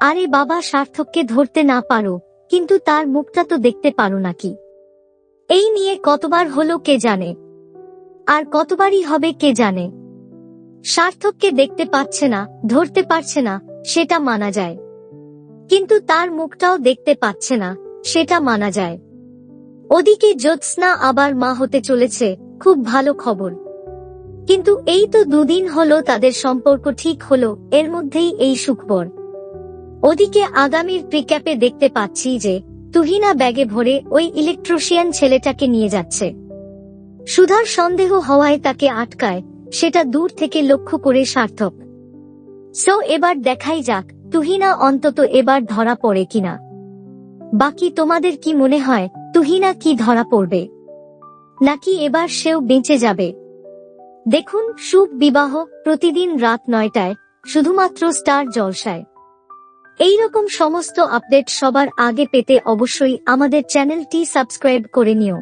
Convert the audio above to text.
আরে বাবা, সার্থককে ধরতে না পারো, কিন্তু তার মুখটা তো দেখতে পারো নাকি। এই নিয়ে কতবার হলো কে জানে। আর কতবারই হবে কে জানে। সার্থককে দেখতে পাচ্ছে না, ধরতে পারছে না, সেটা মানা যায়। কিন্তু তার মুখটাও দেখতে পাচ্ছে না, সেটা মানা যায়। ওদিকে জ্যোৎস্না আবার মা হতে চলেছে, খুব ভালো খবর। কিন্তু এই তো দুদিন হলো তাদের সম্পর্ক ঠিক হলো, এর মধ্যেই এই সুখবর। ওদিকে আগামীর প্রিক্যাপে দেখতে পাচ্ছি যে, তুহিনা ব্যাগে ভরে ওই ইলেকট্রিশিয়ান ছেলেটাকে নিয়ে যাচ্ছে। সুধার সন্দেহ হওয়ায় তাকে আটকায়, সেটা দূর থেকে লক্ষ্য করে সার্থক। সো এবার দেখাই যাক, তুহিনা অন্তত এবার ধরা পড়ে কিনা। বাকি তোমাদের কি মনে হয়, তুহিনা কি ধরা পড়বে? নাকি এবার সেও বেঁচে যাবে? দেখুন, শুভ বিবাহ প্রতিদিন রাত নয়টায়, শুধুমাত্র স্টার জলসায়। এই রকম সমস্ত আপডেট সবার আগে পেতে অবশ্যই আমাদের চ্যানেলটি সাবস্ক্রাইব করে নিও।